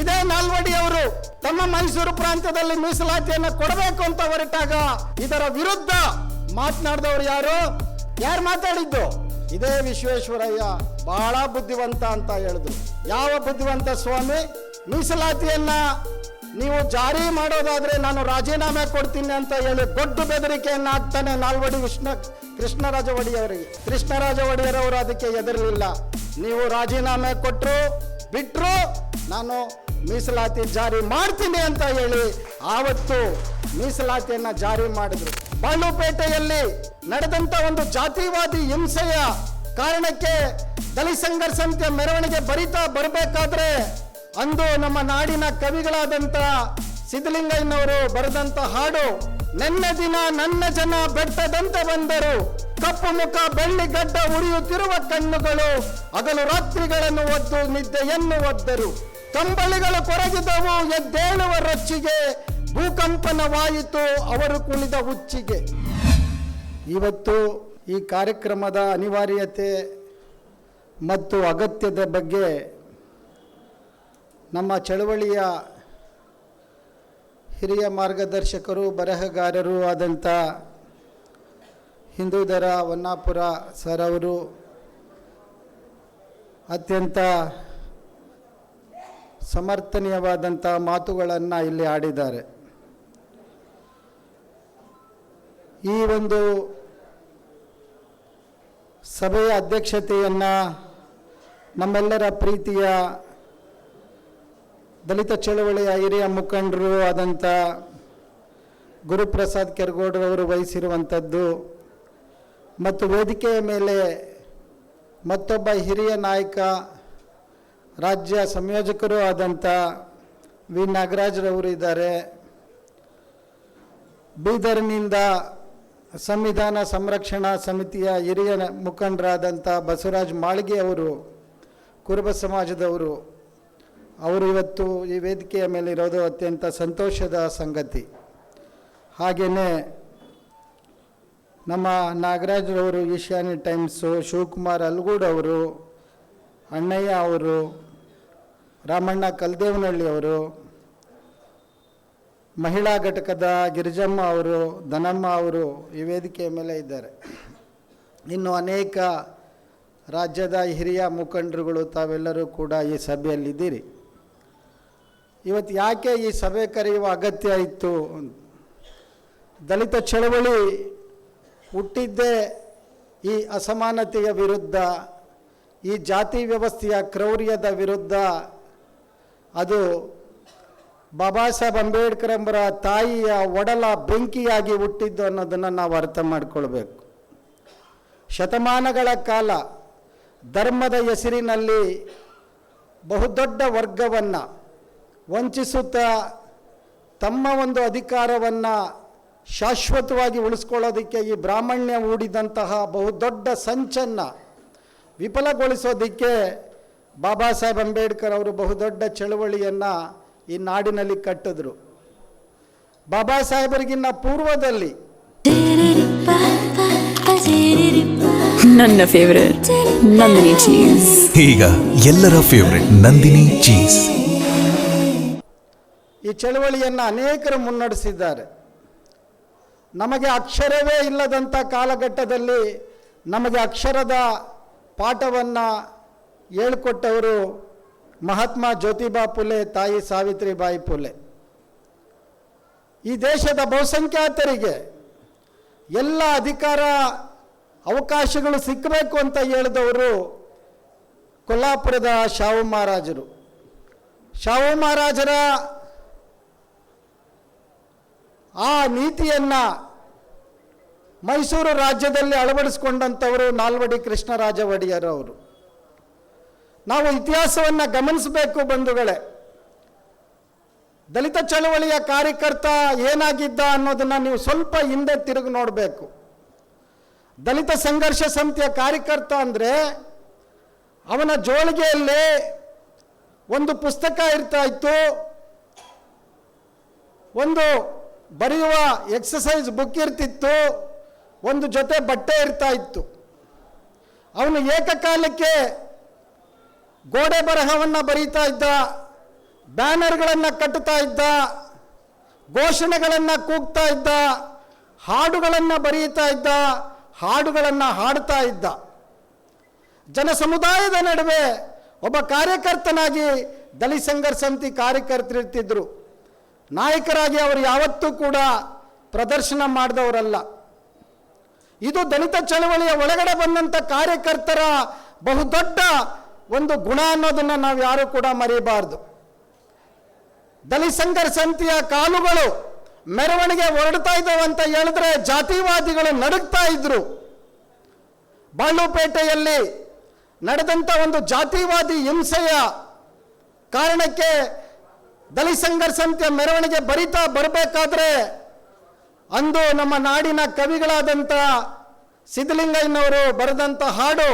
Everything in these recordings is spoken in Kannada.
ಇದೇ ನಾಲ್ವಡಿ ಅವರು ತಮ್ಮ ಮೈಸೂರು ಪ್ರಾಂತ್ಯದಲ್ಲಿ ಮೀಸಲಾತಿಯನ್ನು ಕೊಡಬೇಕು ಅಂತ ಹೊರಟಾಗ ಇದರ ವಿರುದ್ಧ ಮಾತನಾಡಿದವರು ಯಾರು? ಯಾರು ಮಾತಾಡಿದ್ದು? ಇದೇ ವಿಶ್ವೇಶ್ವರಯ್ಯ. ಬಹಳ ಬುದ್ಧಿವಂತ ಅಂತ ಹೇಳಿದ್ರು. ಯಾವ ಬುದ್ಧಿವಂತ ಸ್ವಾಮಿ? ಮೀಸಲಾತಿಯನ್ನ ನೀವು ಜಾರಿ ಮಾಡೋದಾದ್ರೆ ನಾನು ರಾಜೀನಾಮೆ ಕೊಡ್ತೀನಿ ಅಂತ ಹೇಳಿ ದೊಡ್ಡ ಬೆದರಿಕೆಯನ್ನ ಹಾಕ್ತಾನೆ ನಾಲ್ವಡಿ ವಿಷ್ಣ ಕೃಷ್ಣರಾಜ ಒಡೆಯವರಿಗೆ ಕೃಷ್ಣರಾಜ ಒಡೆಯರವರು ಅದಕ್ಕೆ ಎದರಲಿಲ್ಲ ನೀವು ರಾಜೀನಾಮೆ ಕೊಟ್ಟರು ಬಿಟ್ಟರು ನಾನು ಮೀಸಲಾತಿ ಜಾರಿ ಮಾಡ್ತೀನಿ ಅಂತ ಹೇಳಿ ಆವತ್ತು ಮೀಸಲಾತಿಯನ್ನ ಜಾರಿ ಮಾಡಿದ್ರು. ಬಾಳುಪೇಟೆಯಲ್ಲಿ ನಡೆದಂತ ಒಂದು ಜಾತಿವಾದಿ ಹಿಂಸೆಯ ಕಾರಣಕ್ಕೆ ದಲಿತ ಸಂಘರ್ಷ ಸಮಿತಿಯ ಮೆರವಣಿಗೆ ಬರಿತಾ ಬರಬೇಕಾದ್ರೆ ಅಂದು ನಮ್ಮ ನಾಡಿನ ಕವಿಗಳಾದಂತ ಸಿದ್ದಲಿಂಗಯ್ಯನವರು ಬರೆದಂತ ಹಾಡು, ನನ್ನ ದಿನ ನನ್ನ ಜನ ಬೆಟ್ಟದಂತೆ ಬಂದರು. ಕಪ್ಪು ಮುಖ ಬೆಳ್ಳಿ ಗಡ್ಡ ಉರಿಯುತ್ತಿರುವ ಕಣ್ಣುಗಳು ಹಗಲು ರಾತ್ರಿಗಳನ್ನು ಒದ್ದು ನಿದ್ದೆಯನ್ನು ಒದ್ದರು. ಕಂಬಳಿಗಳು ಕೊರಗಿದವು ಎದ್ದೇಳುವ ರೊಚ್ಚಿಗೆ, ಭೂಕಂಪನವಾಯಿತು ಅವರು ಕುಣಿದ ಹುಚ್ಚಿಗೆ. ಇವತ್ತು ಈ ಕಾರ್ಯಕ್ರಮದ ಅನಿವಾರ್ಯತೆ ಮತ್ತು ಅಗತ್ಯದ ಬಗ್ಗೆ ನಮ್ಮ ಚಳವಳಿಯ ಹಿರಿಯ ಮಾರ್ಗದರ್ಶಕರು, ಬರಹಗಾರರು ಆದಂಥ ಹಿಂದೂಧರ ಹೊನ್ನಾಪುರ ಸರ್ ಅವರು ಅತ್ಯಂತ ಸಮರ್ಥನೀಯವಾದಂಥ ಮಾತುಗಳನ್ನು ಇಲ್ಲಿ ಆಡಿದ್ದಾರೆ. ಈ ಒಂದು ಸಭೆಯ ಅಧ್ಯಕ್ಷತೆಯನ್ನು ನಮ್ಮೆಲ್ಲರ ಪ್ರೀತಿಯ ದಲಿತ ಚಳವಳಿಯ ಹಿರಿಯ ಮುಖಂಡರು ಆದಂಥ ಗುರುಪ್ರಸಾದ್ ಕೆರಗೋಡ್ರವರು ವಹಿಸಿರುವಂಥದ್ದು ಮತ್ತು ವೇದಿಕೆಯ ಮೇಲೆ ಮತ್ತೊಬ್ಬ ಹಿರಿಯ ನಾಯಕ ರಾಜ್ಯ ಸಂಯೋಜಕರು ಆದಂಥ ವಿ. ನಾಗರಾಜ್ರವರು ಇದ್ದಾರೆ. ಬೀದರ್ನಿಂದ ಸಂವಿಧಾನ ಸಂರಕ್ಷಣಾ ಸಮಿತಿಯ ಹಿರಿಯ ಮುಖಂಡರಾದಂಥ ಬಸವರಾಜ್ ಮಾಳಿಗೆ ಅವರು, ಕುರುಬ ಸಮಾಜದವರು, ಅವರು ಇವತ್ತು ಈ ವೇದಿಕೆಯ ಮೇಲೆ ಇರೋದು ಅತ್ಯಂತ ಸಂತೋಷದ ಸಂಗತಿ. ಹಾಗೆಯೇ ನಮ್ಮ ನಾಗರಾಜ್ರವರು ಈಶಾನ್ಯ ಟೈಮ್ಸು ಶಿವಕುಮಾರ್ ಅಲ್ಗೂಡ್ ಅವರು ಅಣ್ಣಯ್ಯ ಅವರು, ರಾಮಣ್ಣ ಕಲ್ದೇವನಹಳ್ಳಿ ಅವರು, ಮಹಿಳಾ ಘಟಕದ ಗಿರಿಜಮ್ಮ ಅವರು, ಧನಮ್ಮ ಅವರು ಈ ವೇದಿಕೆಯ ಮೇಲೆ ಇದ್ದಾರೆ. ಇನ್ನು ಅನೇಕ ರಾಜ್ಯದ ಹಿರಿಯ ಮುಖಂಡರುಗಳು ತಾವೆಲ್ಲರೂ ಕೂಡ ಈ ಸಭೆಯಲ್ಲಿದ್ದೀರಿ. ಇವತ್ತು ಯಾಕೆ ಈ ಸಭೆ ಕರೆಯುವ ಅಗತ್ಯ ಇತ್ತು? ದಲಿತ ಚಳವಳಿ ಹುಟ್ಟಿದ್ದೇ ಈ ಅಸಮಾನತೆಯ ವಿರುದ್ಧ ಈ ಜಾತಿ ವ್ಯವಸ್ಥೆಯ ಕ್ರೌರ್ಯದ ವಿರುದ್ಧ ಅದು ಬಾಬಾ ಸಾಹೇಬ್ ಅಂಬೇಡ್ಕರ್ ಎಂಬರ ತಾಯಿಯ ಒಡಲ ಬೆಂಕಿಯಾಗಿ ಹುಟ್ಟಿದ್ದು ಅನ್ನೋದನ್ನು ನಾವು ಅರ್ಥ ಮಾಡಿಕೊಳ್ಬೇಕು. ಶತಮಾನಗಳ ಕಾಲ ಧರ್ಮದ ಹೆಸರಿನಲ್ಲಿ ಬಹುದೊಡ್ಡ ವರ್ಗವನ್ನು ವಂಚಿಸುತ್ತಾ ತಮ್ಮ ಒಂದು ಅಧಿಕಾರವನ್ನು ಶಾಶ್ವತವಾಗಿ ಉಳಿಸ್ಕೊಳ್ಳೋದಕ್ಕೆ ಈ ಬ್ರಾಹ್ಮಣ್ಯ ಹೂಡಿದಂತಹ ಬಹುದೊಡ್ಡ ಸಂಚನ್ನು ವಿಫಲಗೊಳಿಸೋದಕ್ಕೆ ಬಾಬಾ ಸಾಹೇಬ್ ಅಂಬೇಡ್ಕರ್ ಅವರು ಬಹುದೊಡ್ಡ ಚಳವಳಿಯನ್ನು ಈ ನಾಡಿನಲ್ಲಿ ಕಟ್ಟಿದ್ರು. ಬಾಬಾ ಸಾಹೇಬರಿಗಿನ್ನ ಪೂರ್ವದಲ್ಲಿ ನನ್ನ ಫೇವರೇಟ್ ನಂದಿನಿ ಚೀಸ್ ಈಗ ಎಲ್ಲರ ಫೇವರೆಟ್ ನಂದಿನಿ ಚೀಸ್ ಈ ಚಳವಳಿಯನ್ನು ಅನೇಕರು ಮುನ್ನಡೆಸಿದ್ದಾರೆ. ನಮಗೆ ಅಕ್ಷರವೇ ಇಲ್ಲದಂಥ ಕಾಲಘಟ್ಟದಲ್ಲಿ ನಮಗೆ ಅಕ್ಷರದ ಪಾಠವನ್ನು ಹೇಳ್ಕೊಟ್ಟವರು ಮಹಾತ್ಮ ಜ್ಯೋತಿಬಾ ಪುಲೆ, ತಾಯಿ ಸಾವಿತ್ರಿಬಾಯಿ ಪುಲೆ. ಈ ದೇಶದ ಬಹುಸಂಖ್ಯಾತರಿಗೆ ಎಲ್ಲ ಅಧಿಕಾರ ಅವಕಾಶಗಳು ಸಿಕ್ಕಬೇಕು ಅಂತ ಹೇಳಿದವರು ಕೊಲ್ಲಾಪುರದ ಶಾವು ಮಹಾರಾಜರು. ಶಾವು ಮಹಾರಾಜರ ಆ ನೀತಿಯನ್ನು ಮೈಸೂರು ರಾಜ್ಯದಲ್ಲಿ ಅಳವಡಿಸ್ಕೊಂಡಂಥವರು ನಾಲ್ವಡಿ ಕೃಷ್ಣರಾಜ ಒಡೆಯರ್ ಅವರು. ನಾವು ಇತಿಹಾಸವನ್ನು ಗಮನಿಸಬೇಕು ಬಂಧುಗಳೇ. ದಲಿತ ಚಳವಳಿಯ ಕಾರ್ಯಕರ್ತ ಏನಾಗಿದ್ದ ಅನ್ನೋದನ್ನು ನೀವು ಸ್ವಲ್ಪ ಹಿಂದೆ ತಿರುಗಿ ನೋಡಬೇಕು. ದಲಿತ ಸಂಘರ್ಷ ಸಮಿತಿಯ ಕಾರ್ಯಕರ್ತ ಅಂದರೆ ಅವನ ಜೋಳಿಗೆಯಲ್ಲಿ ಒಂದು ಪುಸ್ತಕ ಇರ್ತಾ ಇತ್ತು. ಒಂದು ಬರೆಯುವ ಎಕ್ಸಸೈಸ್ ಬುಕ್ ಇರ್ತಿತ್ತು. ಒಂದು ಜೊತೆ ಬಟ್ಟೆ ಇರ್ತಾ ಇತ್ತು. ಅವನು ಏಕಕಾಲಕ್ಕೆ ಗೋಡೆ ಬರಹವನ್ನು ಬರೀತಾ ಇದ್ದ, ಬ್ಯಾನರ್ಗಳನ್ನು ಕಟ್ಟುತ್ತಾ ಇದ್ದ, ಘೋಷಣೆಗಳನ್ನು ಕೂಗ್ತಾ ಇದ್ದ, ಹಾಡುಗಳನ್ನು ಬರೆಯುತ್ತಾ ಇದ್ದ, ಹಾಡುಗಳನ್ನು ಹಾಡ್ತಾ ಇದ್ದ. ಜನ ಸಮುದಾಯದ ನಡುವೆ ಒಬ್ಬ ಕಾರ್ಯಕರ್ತನಾಗಿ ದಲಿತ ಸಂಘರ್ಷ ಸಮಿತಿ ಕಾರ್ಯಕರ್ತರಿರ್ತಿದ್ರು ನಾಯಕರಾಗಿ ಅವರು ಯಾವತ್ತೂ ಕೂಡ ಪ್ರದರ್ಶನ ಮಾಡಿದವರಲ್ಲ. ಇದು ದಲಿತ ಚಳವಳಿಯ ಒಳಗಡೆ ಬಂದಂಥ ಕಾರ್ಯಕರ್ತರ ಬಹುದೊಡ್ಡ ಒಂದು ಗುಣ ಅನ್ನೋದನ್ನು ನಾವು ಯಾರು ಕೂಡ ಮರೆಯಬಾರ್ದು ದಲಿತ ಸಂಘರ್ಷ ಸಮಿತಿಯ ಕಾಲುಗಳು ಮೆರವಣಿಗೆ ಹೊರಡ್ತಾ ಇದ್ದಾವೆ ಅಂತ ಹೇಳಿದ್ರೆ ಜಾತಿವಾದಿಗಳು ನಡುಗ್ತಾ ಇದ್ರು. ಬಾಳುಪೇಟೆಯಲ್ಲಿ ನಡೆದಂಥ ಒಂದು ಜಾತಿವಾದಿ ಹಿಂಸೆಯ ಕಾರಣಕ್ಕೆ ದಲಿತ ಸಂಘರ್ಷ ಮೆರವಣಿಗೆ ಬರಿತಾ ಬರಬೇಕಾದ್ರೆ ಅಂದು ನಮ್ಮ ನಾಡಿನ ಕವಿಗಳಾದಂಥ ಸಿದ್ಧಲಿಂಗಯ್ಯನವರು ಬರೆದಂಥ ಹಾಡು,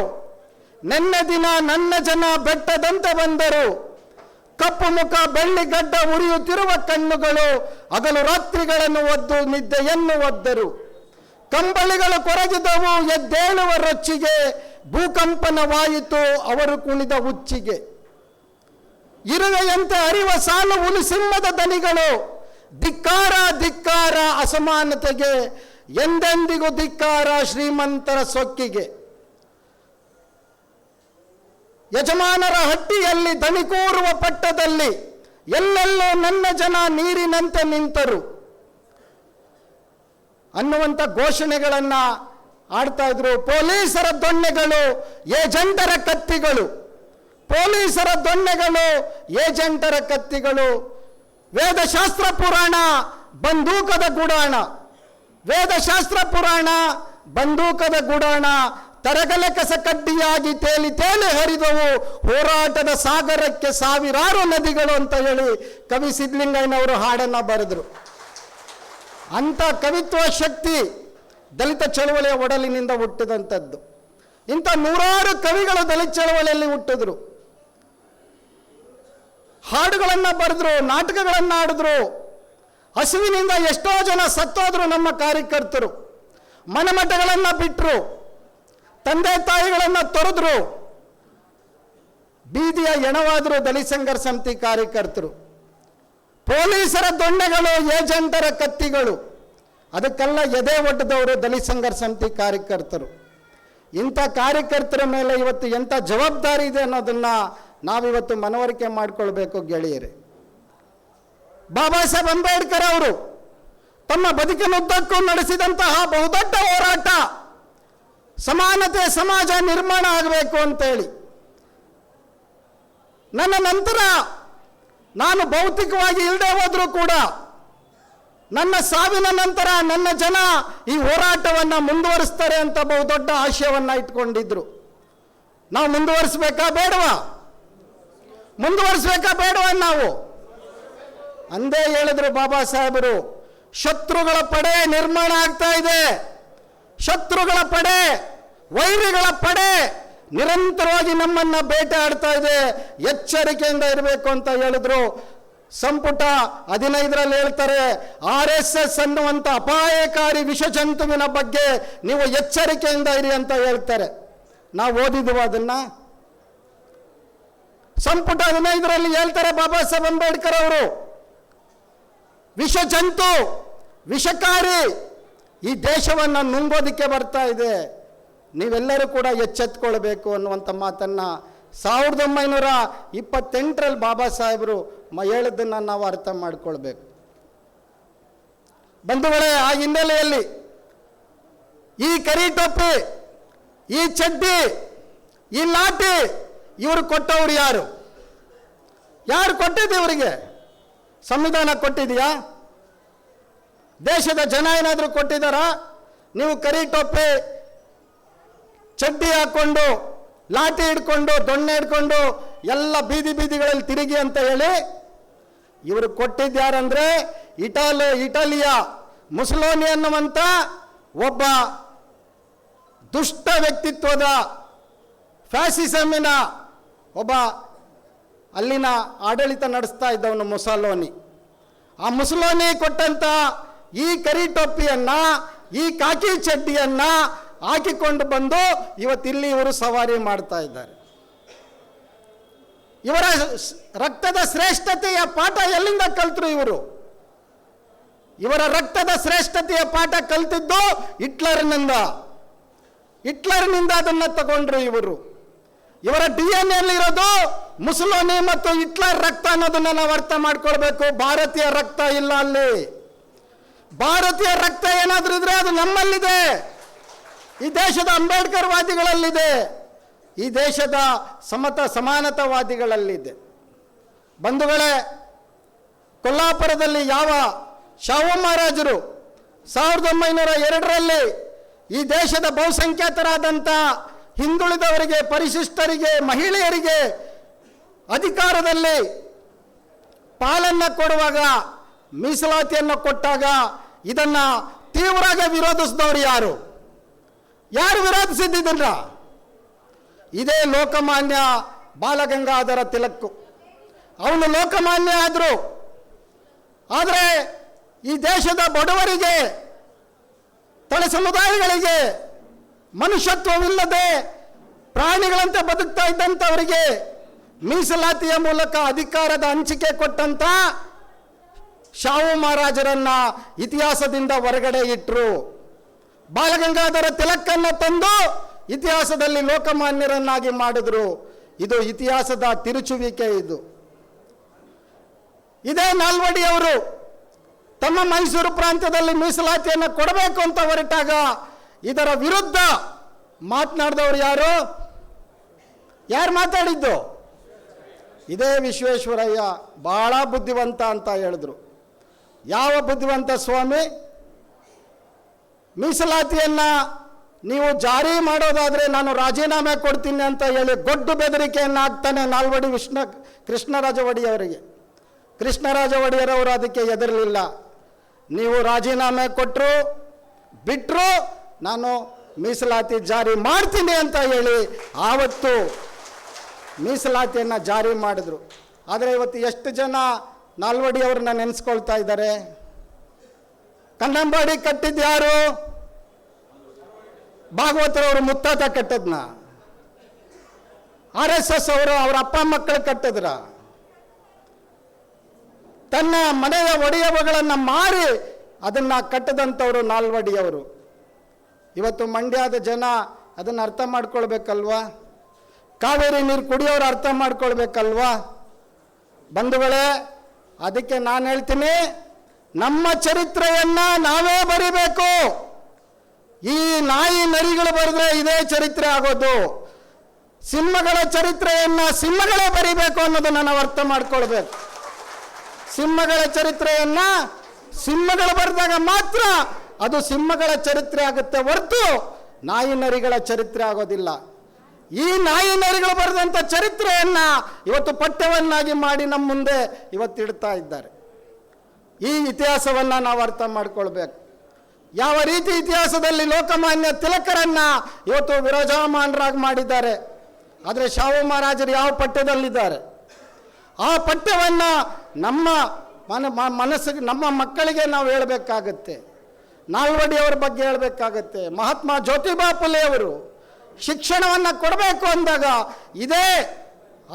ನನ್ನ ದಿನ ನನ್ನ ಜನ ಬೆಟ್ಟದಂತೆ ಬಂದರು. ಕಪ್ಪು ಮುಖ ಬೆಳ್ಳಿ ಗಡ್ಡ ಉರಿಯುತ್ತಿರುವ ಕಣ್ಣುಗಳು ಹಗಲು ರಾತ್ರಿಗಳನ್ನು ಒದ್ದು ನಿದ್ದೆಯನ್ನು ಒದ್ದರು ಕಂಬಳಿಗಳು ಕೊರಗಿದವು, ಎದ್ದೇಳುವ ರೊಚ್ಚಿಗೆ ಭೂಕಂಪನವಾಯಿತು ಅವರು ಕುಣಿದ ಹುಚ್ಚಿಗೆ ಇರುವೆಯಂತೆ ಅರಿವ ಸಾಲು ಹುಲಿಸಿಂಹದ ದನಿಗಳು ಧಿಕ್ಕಾರ ಧಿಕ್ಕಾರ ಅಸಮಾನತೆಗೆ, ಎಂದೆಂದಿಗೂ ಧಿಕ್ಕಾರ ಶ್ರೀಮಂತರ ಸೊಕ್ಕಿಗೆ. ಯಜಮಾನರ ಹಟ್ಟಿಯಲ್ಲಿ ದಣಿಕೂರುವ ಪಟ್ಟದಲ್ಲಿ ಎಲ್ಲೆಲ್ಲೋ ನನ್ನ ಜನ ನೀರಿನಂತೆ ನಿಂತರು. ಅನ್ನುವಂಥ ಘೋಷಣೆಗಳನ್ನು ಆಡ್ತಾ ಇದ್ರು. ಪೊಲೀಸರ ದೊಣ್ಣೆಗಳು, ಏಜೆಂಟರ ಕತ್ತಿಗಳು. ಪೊಲೀಸರ ದೊಣ್ಣೆಗಳು, ಏಜೆಂಟರ ಕತ್ತಿಗಳು. ವೇದಶಾಸ್ತ್ರ ಪುರಾಣ, ಬಂದೂಕದ ಗುಡಾಣ. ವೇದಶಾಸ್ತ್ರ ಪುರಾಣ, ಬಂದೂಕದ ಗುಡಾಣ, ತರಗಲ ಕಸ ಕಡ್ಡಿಯಾಗಿ ತೇಲಿ ತೇಲಿ ಹರಿದವು. ಹೋರಾಟದ ಸಾಗರಕ್ಕೆ ಸಾವಿರಾರು ನದಿಗಳು ಅಂತ ಹೇಳಿ ಕವಿ ಸಿದ್ಲಿಂಗಯ್ಯನವರು ಹಾಡನ್ನು ಬರೆದರು. ಅಂಥ ಕವಿತ್ವ ಶಕ್ತಿ ದಲಿತ ಚಳವಳಿಯ ಒಡಲಿನಿಂದ ಹುಟ್ಟಿದಂಥದ್ದು. ಇಂಥ ನೂರಾರು ಕವಿಗಳು ದಲಿತ ಚಳವಳಿಯಲ್ಲಿ ಹುಟ್ಟಿದ್ರು. ಹಾಡುಗಳನ್ನು ಬರೆದ್ರು ನಾಟಕಗಳನ್ನು ಆಡಿದ್ರು ಹಸುವಿನಿಂದ ಎಷ್ಟೋ ಜನ ಸತ್ತೋದ್ರು ನಮ್ಮ ಕಾರ್ಯಕರ್ತರು. ಮನೆಮಠಗಳನ್ನು ಬಿಟ್ಟರು ತಂದೆ ತಾಯಿಗಳನ್ನು ತೊರೆದ್ರು. ಬೀದಿಯ ಎಣವಾದರು ದಲಿತ ಸಂಘರ್ಷ ಸಮಿತಿ ಕಾರ್ಯಕರ್ತರು. ಪೊಲೀಸರ ದೊಣ್ಣೆಗಳು, ಏಜೆಂಟರ ಕತ್ತಿಗಳು. ಅದಕ್ಕೆಲ್ಲ ಎದೆ ಒಡ್ಡದವರು ದಲಿತ ಸಂಘರ್ಷ ಸಮಿತಿ ಕಾರ್ಯಕರ್ತರು. ಇಂಥ ಕಾರ್ಯಕರ್ತರ ಮೇಲೆ ಇವತ್ತು ಎಂಥ ಜವಾಬ್ದಾರಿ ಇದೆ ಅನ್ನೋದನ್ನು ನಾವಿವತ್ತು ಮನವರಿಕೆ ಮಾಡಿಕೊಳ್ಬೇಕು ಗೆಳೆಯರೇ. ಬಾಬಾ ಸಾಹೇಬ್ ಅಂಬೇಡ್ಕರ್ ಅವರು ತಮ್ಮ ಬದುಕಿನುದ್ದಕ್ಕೂ ನಡೆಸಿದಂತಹ ಬಹುದೊಡ್ಡ ಹೋರಾಟ ಸಮಾನತೆ ಸಮಾಜ ನಿರ್ಮಾಣ ಆಗಬೇಕು ಅಂತೇಳಿ. ನನ್ನ ನಂತರ ನಾನು ಭೌತಿಕವಾಗಿ ಇಲ್ಲದೆ ಹೋದರೂ ಕೂಡ ನನ್ನ ಸಾವಿನ ನಂತರ ನನ್ನ ಜನ ಈ ಹೋರಾಟವನ್ನು ಮುಂದುವರಿಸ್ತಾರೆ ಅಂತ ಬಹುದೊಡ್ಡ ಆಶಯವನ್ನು ಇಟ್ಕೊಂಡಿದ್ರು. ನಾವು ಮುಂದುವರಿಸ್ಬೇಕಾ ಬೇಡವಾ? ಮುಂದುವರಿಸ್ಬೇಕಾ ಬೇಡವ ನಾವು? ಅಂದೇ ಹೇಳಿದ್ರು ಬಾಬಾ ಸಾಹೇಬರು, ಶತ್ರುಗಳ ಪಡೆ ನಿರ್ಮಾಣ ಆಗ್ತಾ ಇದೆ. ಶತ್ರುಗಳ ಪಡೆ, ವೈರಿಗಳ ಪಡೆ ನಿರಂತರವಾಗಿ ನಮ್ಮನ್ನ ಬೇಟೆ ಆಡ್ತಾ ಇದೆ. ಎಚ್ಚರಿಕೆಯಿಂದ ಇರಬೇಕು ಅಂತ ಹೇಳಿದ್ರು. ಸಂಪುಟ ಹದಿನೈದರಲ್ಲಿ ಹೇಳ್ತಾರೆ, ಆರ್ ಎಸ್ ಎಸ್ ಅನ್ನುವಂಥ ಅಪಾಯಕಾರಿ ವಿಷಜಂತುವಿನ ಬಗ್ಗೆ ನೀವು ಎಚ್ಚರಿಕೆಯಿಂದ ಇರಿ ಅಂತ ಹೇಳ್ತಾರೆ. ನಾವು ಓದಿದ್ವು ಅದನ್ನ. ಸಂಪುಟ ಹದಿನೈದರಲ್ಲಿ ಹೇಳ್ತಾರೆ ಬಾಬಾ ಸಾಹೇಬ್ ಅಂಬೇಡ್ಕರ್ ಅವರು. ವಿಷ ಜಂತು ವಿಷಕಾರಿ ಈ ದೇಶವನ್ನು ನುಂಗೋದಕ್ಕೆ ಬರ್ತಾ ಇದೆ. ನೀವೆಲ್ಲರೂ ಕೂಡ ಎಚ್ಚೆತ್ಕೊಳ್ಬೇಕು ಅನ್ನುವಂಥ ಮಾತನ್ನು ಸಾವಿರದ ಒಂಬೈನೂರ ಇಪ್ಪತ್ತೆಂಟರಲ್ಲಿ ಬಾಬಾ ಸಾಹೇಬರು ಮ ಹೇಳಿದ್ದನ್ನು ನಾವು ಅರ್ಥ ಮಾಡ್ಕೊಳ್ಬೇಕು. ಬಂಧುಗಳೇ, ಆ ಹಿನ್ನೆಲೆಯಲ್ಲಿ ಈ ಕರಿ ಟೊಪ್ಪಿ, ಈ ಚಡ್ಡಿ, ಈ ಲಾಟಿ ಇವರು ಕೊಟ್ಟವರು ಯಾರು? ಯಾರು ಕೊಟ್ಟಿದ್ದು ಇವರಿಗೆ? ಸಂವಿಧಾನ ಕೊಟ್ಟಿದೆಯಾ ದೇಶದ ಜನ ಏನಾದರೂ ಕೊಟ್ಟಿದ್ದಾರಾ? ನೀವು ಕರಿ ಟೊಪ್ಪೆ, ಚಡ್ಡಿ ಹಾಕ್ಕೊಂಡು ಲಾಠಿ ಹಿಡ್ಕೊಂಡು, ದೊಣ್ಣೆ ಹಿಡ್ಕೊಂಡು ಎಲ್ಲ ಬೀದಿ ಬೀದಿಗಳಲ್ಲಿ ತಿರುಗಿ ಅಂತ ಹೇಳಿ ಇವರು ಕೊಟ್ಟಿದ್ಯಾರಂದ್ರೆ ಇಟಾಲ ಇಟಾಲಿ, ಇಟಲಿಯ ಮುಸಲೋನಿ ಅನ್ನುವಂಥ ಒಬ್ಬ ದುಷ್ಟ ವ್ಯಕ್ತಿತ್ವದ ಫ್ಯಾಸಿಸಮಿನ ಒಬ್ಬ ಅಲ್ಲಿನ ಆಡಳಿತ ನಡೆಸ್ತಾ ಇದ್ದವನು ಮುಸಲೋನಿ ಆ ಮುಸಲೋನಿ ಕೊಟ್ಟಂತ ಈ ಕರಿ ಟೊಪ್ಪಿಯನ್ನ, ಈ ಕಾಕಿ ಚಡ್ಡಿಯನ್ನ ಹಾಕಿಕೊಂಡು ಬಂದು ಇವತ್ತಿಲ್ಲಿ ಇವರು ಸವಾರಿ ಮಾಡ್ತಾ ಇದ್ದಾರೆ. ಇವರ ರಕ್ತದ ಶ್ರೇಷ್ಠತೆಯ ಪಾಠ ಎಲ್ಲಿಂದ ಕಲ್ತರು ಇವರು? ಇವರ ರಕ್ತದ ಶ್ರೇಷ್ಠತೆಯ ಪಾಠ ಕಲ್ತಿದ್ದು ಹಿಟ್ಲರ್ನಿಂದ. ಹಿಟ್ಲರ್ನಿಂದ ಅದನ್ನು ತಗೊಂಡ್ರು ಇವರು. ಇವರ ಡಿ ಎನ್ ಎಲ್ಲಿರೋದು ಮುಸಲೋನಿ ಮತ್ತು ಹಿಟ್ಲರ್ ರಕ್ತ ಅನ್ನೋದನ್ನ ನಾವು ಅರ್ಥ ಮಾಡ್ಕೊಳ್ಬೇಕು. ಭಾರತೀಯ ರಕ್ತ ಇಲ್ಲ ಅಲ್ಲಿ. ಭಾರತೀಯ ರಕ್ತ ಏನಾದ್ರೂ ಇದ್ರೆ ಅದು ನಮ್ಮಲ್ಲಿದೆ. ಈ ದೇಶದ ಅಂಬೇಡ್ಕರ್ ವಾದಿಗಳಲ್ಲಿದೆ ಈ ದೇಶದ ಸಮತ ಸಮಾನತಾವಾದಿಗಳಲ್ಲಿದೆ. ಬಂಧುಗಳೇ, ಕೊಲ್ಲಾಪುರದಲ್ಲಿ ಯಾವ ಶಾವು ಮಹಾರಾಜರು ಸಾವಿರದ ಒಂಬೈನೂರ ಎರಡರಲ್ಲಿ ಈ ದೇಶದ ಬಹುಸಂಖ್ಯಾತರಾದಂಥ ಹಿಂದುಳಿದವರಿಗೆ, ಪರಿಶಿಷ್ಟರಿಗೆ, ಮಹಿಳೆಯರಿಗೆ ಅಧಿಕಾರದಲ್ಲಿ ಪಾಲನ್ನು ಕೊಡುವಾಗ, ಮೀಸಲಾತಿಯನ್ನು ಕೊಟ್ಟಾಗ ಇದನ್ನು ತೀವ್ರವಾಗಿ ವಿರೋಧಿಸಿದವರು ಯಾರು? ಯಾರು ವಿರೋಧಿಸಿದ್ದಿದ್ರ ಇದೇ ಲೋಕಮಾನ್ಯ ಬಾಲಗಂಗಾಧರ ತಿಲಕ್ಕು ಅವನು ಲೋಕಮಾನ್ಯ ಆದರು. ಆದರೆ ಈ ದೇಶದ ಬಡವರಿಗೆ, ತಳ ಸಮುದಾಯಗಳಿಗೆ ಮನುಷ್ಯತ್ವವಿಲ್ಲದೆ ಪ್ರಾಣಿಗಳಂತೆ ಬದುಕ್ತಾ ಇದ್ದಂಥವರಿಗೆ ಮೀಸಲಾತಿಯ ಮೂಲಕ ಅಧಿಕಾರದ ಹಂಚಿಕೆ ಕೊಟ್ಟಂತ ಶಾಹು ಮಹಾರಾಜರನ್ನ ಇತಿಹಾಸದಿಂದ ಹೊರಗಡೆ ಇಟ್ಟರು ಬಾಲಗಂಗಾಧರ ತಿಲಕ್ಕನ್ನ ತಂದು ಇತಿಹಾಸದಲ್ಲಿ ಲೋಕಮಾನ್ಯರನ್ನಾಗಿ ಮಾಡಿದ್ರು. ಇದು ಇತಿಹಾಸದ ತಿರುಚುವಿಕೆ ಇದು. ಇದೇ ನಾಲ್ವಡಿಯವರು ತಮ್ಮ ಮೈಸೂರು ಪ್ರಾಂತ್ಯದಲ್ಲಿ ಮೀಸಲಾತಿಯನ್ನು ಕೊಡಬೇಕು ಅಂತ ಹೊರಟಾಗ ಇದರ ವಿರುದ್ಧ ಮಾತನಾಡಿದವರು ಯಾರು? ಯಾರು ಮಾತಾಡಿದ್ದು? ಇದೇ ವಿಶ್ವೇಶ್ವರಯ್ಯ. ಬಹಳ ಬುದ್ಧಿವಂತ ಅಂತ ಹೇಳಿದ್ರು. ಯಾವ ಬುದ್ಧಿವಂತ ಸ್ವಾಮಿ? ಮೀಸಲಾತಿಯನ್ನು ನೀವು ಜಾರಿ ಮಾಡೋದಾದರೆ ನಾನು ರಾಜೀನಾಮೆ ಕೊಡ್ತೀನಿ ಅಂತ ಹೇಳಿ ಗೊಡ್ಡು ಬೆದರಿಕೆಯನ್ನು ಹಾಕ್ತಾನೆ ನಾಲ್ವಡಿ ವಿಷ್ಣು ಕೃಷ್ಣರಾಜ ಒಡೆಯವರಿಗೆ ಕೃಷ್ಣರಾಜ ಒಡೆಯರವರು ಅದಕ್ಕೆ ಹೆದರಲಿಲ್ಲ. ನೀವು ರಾಜೀನಾಮೆ ಕೊಟ್ಟರು ಬಿಟ್ಟರು ನಾನು ಮೀಸಲಾತಿ ಜಾರಿ ಮಾಡ್ತೀನಿ ಅಂತ ಹೇಳಿ ಆವತ್ತು ಮೀಸಲಾತಿಯನ್ನು ಜಾರಿ ಮಾಡಿದ್ರು. ಆದರೆ ಇವತ್ತು ಎಷ್ಟು ಜನ ನಾಲ್ವಡಿಯವ್ರನ್ನ ನೆನೆಸ್ಕೊಳ್ತಾ ಇದ್ದಾರೆ? ಕನ್ನಂಬಾಡಿ ಕಟ್ಟಿದ್ದು ಯಾರು? ಭಾಗವತರವರು ಮುತ್ತಾತ ಕಟ್ಟದ್ನ? ಆರ್ ಎಸ್ ಎಸ್ ಅವರು ಅವರ ಅಪ್ಪ ಮಕ್ಕಳು ಕಟ್ಟಿದ್ರ? ತನ್ನ ಮನೆಯ ಒಡೆಯವುಗಳನ್ನು ಮಾರಿ ಅದನ್ನು ಕಟ್ಟದಂಥವರು ನಾಲ್ವಡಿಯವರು. ಇವತ್ತು ಮಂಡ್ಯದ ಜನ ಅದನ್ನು ಅರ್ಥ ಮಾಡ್ಕೊಳ್ಬೇಕಲ್ವಾ? ಕಾವೇರಿ ನೀರು ಕುಡಿಯೋರು ಅರ್ಥ ಮಾಡ್ಕೊಳ್ಬೇಕಲ್ವಾ? ಬಂಧುಗಳೇ, ಅದಕ್ಕೆ ನಾನು ಹೇಳ್ತೀನಿ, ನಮ್ಮ ಚರಿತ್ರೆಯನ್ನ ನಾವೇ ಬರಿಬೇಕು. ಈ ನಾಯಿ ನರಿಗಳು ಬರೆದ್ರೆ ಇದೇ ಚರಿತ್ರೆ ಆಗೋದು. ಸಿಂಹಗಳ ಚರಿತ್ರೆಯನ್ನ ಸಿಂಹಗಳೇ ಬರಿಬೇಕು ಅನ್ನೋದನ್ನ ನಾವು ಅರ್ಥ ಮಾಡ್ಕೊಳ್ಬೇಕು. ಸಿಂಹಗಳ ಚರಿತ್ರೆಯನ್ನ ಸಿಂಹಗಳು ಬರೆದಾಗ ಮಾತ್ರ ಅದು ಸಿಂಹಗಳ ಚರಿತ್ರೆ ಆಗುತ್ತೆ ಹೊರತು ನಾಯಿ ನರಿಗಳ ಚರಿತ್ರೆ ಆಗೋದಿಲ್ಲ. ಈ ನಾಯಿ ನರಿಗಳು ಬರೆದಂಥ ಚರಿತ್ರೆಯನ್ನು ಇವತ್ತು ಪಠ್ಯವನ್ನಾಗಿ ಮಾಡಿ ನಮ್ಮ ಮುಂದೆ ಇವತ್ತು ಇಡ್ತಾ ಇದ್ದಾರೆ. ಈ ಇತಿಹಾಸವನ್ನ ನಾವು ಅರ್ಥ ಮಾಡ್ಕೊಳ್ಬೇಕು. ಯಾವ ರೀತಿ ಇತಿಹಾಸದಲ್ಲಿ ಲೋಕಮಾನ್ಯ ತಿಲಕರನ್ನ ಇವತ್ತು ವಿರಾಜಮಾನರಾಗಿ ಮಾಡಿದ್ದಾರೆ. ಆದರೆ ಶಾವು ಮಹಾರಾಜರು ಯಾವ ಪಠ್ಯದಲ್ಲಿದ್ದಾರೆ? ಆ ಪಠ್ಯವನ್ನು ನಮ್ಮ ಮನ ಮನಸ್ಸಿಗೆ ನಮ್ಮ ಮಕ್ಕಳಿಗೆ ನಾವು ಹೇಳಬೇಕಾಗತ್ತೆ. ನಾಲ್ವಡಿಯವರ ಬಗ್ಗೆ ಹೇಳಬೇಕಾಗತ್ತೆ. ಮಹಾತ್ಮ ಜ್ಯೋತಿಬಾ ಫುಲೆ ಅವರು ಶಿಕ್ಷಣವನ್ನು ಕೊಡಬೇಕು ಅಂದಾಗ ಇದೇ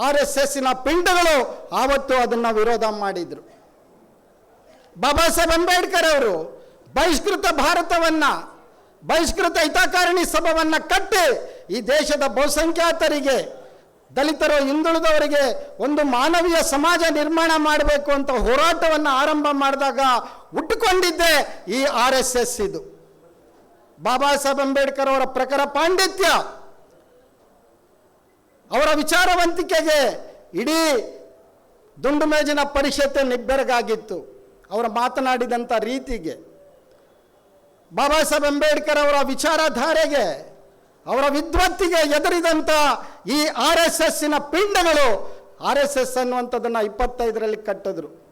ಆರ್ ಎಸ್ ಎಸ್ಸಿನ ಪಿಂಡಗಳು ಆವತ್ತು ಅದನ್ನು ವಿರೋಧ ಮಾಡಿದರು. ಬಾಬಾ ಸಾಹೇಬ್ ಅಂಬೇಡ್ಕರ್ ಅವರು ಬಹಿಷ್ಕೃತ ಭಾರತವನ್ನ, ಬಹಿಷ್ಕೃತ ಹಿತಕಾರಣಿ ಸಭವನ್ನು ಕಟ್ಟಿ ಈ ದೇಶದ ಬಹುಸಂಖ್ಯಾತರಿಗೆ, ದಲಿತರು, ಹಿಂದುಳಿದವರಿಗೆ ಒಂದು ಮಾನವೀಯ ಸಮಾಜ ನಿರ್ಮಾಣ ಮಾಡಬೇಕು ಅಂತ ಹೋರಾಟವನ್ನು ಆರಂಭ ಮಾಡಿದಾಗ ಹುಟ್ಟುಕೊಂಡಿದ್ದೆ ಈ ಆರ್ ಎಸ್ ಎಸ್ ಇದು. ಬಾಬಾ ಸಾಹೇಬ್ ಅಂಬೇಡ್ಕರ್ ಅವರ ಪ್ರಖರ ಪಾಂಡಿತ್ಯ. ಅವರ ವಿಚಾರವಂತಿಕೆಗೆ ಇಡೀ ದುಂಡು ಮೇಜಿನ ಪರಿಷತ್ತು ನಿಬ್ಬೆರಗಾಗಿತ್ತು. ಅವರು ಮಾತನಾಡಿದಂಥ ರೀತಿಗೆ. ಬಾಬಾ ಸಾಹೇಬ್ ಅಂಬೇಡ್ಕರ್ ಅವರ ವಿಚಾರಧಾರೆಗೆ, ಅವರ ವಿದ್ವತ್ತಿಗೆ ಎದುರಿದಂಥ ಈ ಆರ್ ಎಸ್ ಎಸ್ಸಿನ ಪಿಂಡಗಳು ಆರ್ ಎಸ್ ಎಸ್ ಅನ್ನುವಂಥದ್ದನ್ನು ಇಪ್ಪತ್ತೈದರಲ್ಲಿ ಕಟ್ಟಿದ್ರು.